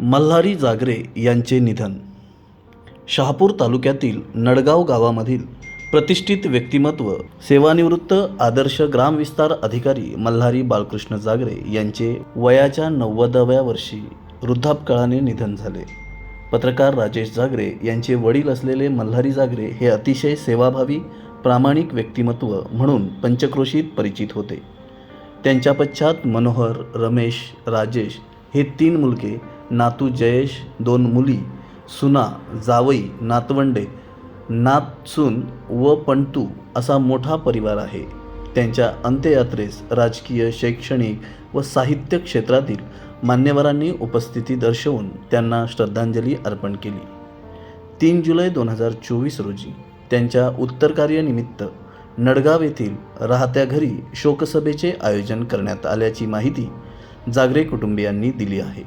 मल्हारी जागरे यांचे निधन. शहापूर तालुक्यातील नडगाव गावामधील प्रतिष्ठित व्यक्तिमत्व सेवानिवृत्त आदर्श ग्रामविस्तार अधिकारी मल्हारी बाळकृष्ण जागरे यांचे वयाच्या नव्वदाव्या वर्षी वृद्धापकाळाने निधन झाले. पत्रकार राजेश जागरे यांचे वडील असलेले मल्हारी जागरे हे अतिशय सेवाभावी प्रामाणिक व्यक्तिमत्व म्हणून पंचक्रोशीत परिचित होते. त्यांच्या पश्चात मनोहर रमेश राजेश हे तीन मुलगे नातू जयेश दोन मुली सुना जावई नातवंडे नातसून व पंटू असा मोठा परिवार आहे. त्यांच्या अंत्ययात्रेस राजकीय शैक्षणिक व साहित्य क्षेत्रातील मान्यवरांनी उपस्थिती दर्शवून त्यांना श्रद्धांजली अर्पण केली. तीन जुलै दोन हजार चोवीस रोजी त्यांच्या उत्तरकार्यनिमित्त नडगाव येथील राहत्या घरी शोकसभेचे आयोजन करण्यात आल्याची माहिती जागरे कुटुंबियांनी दिली आहे.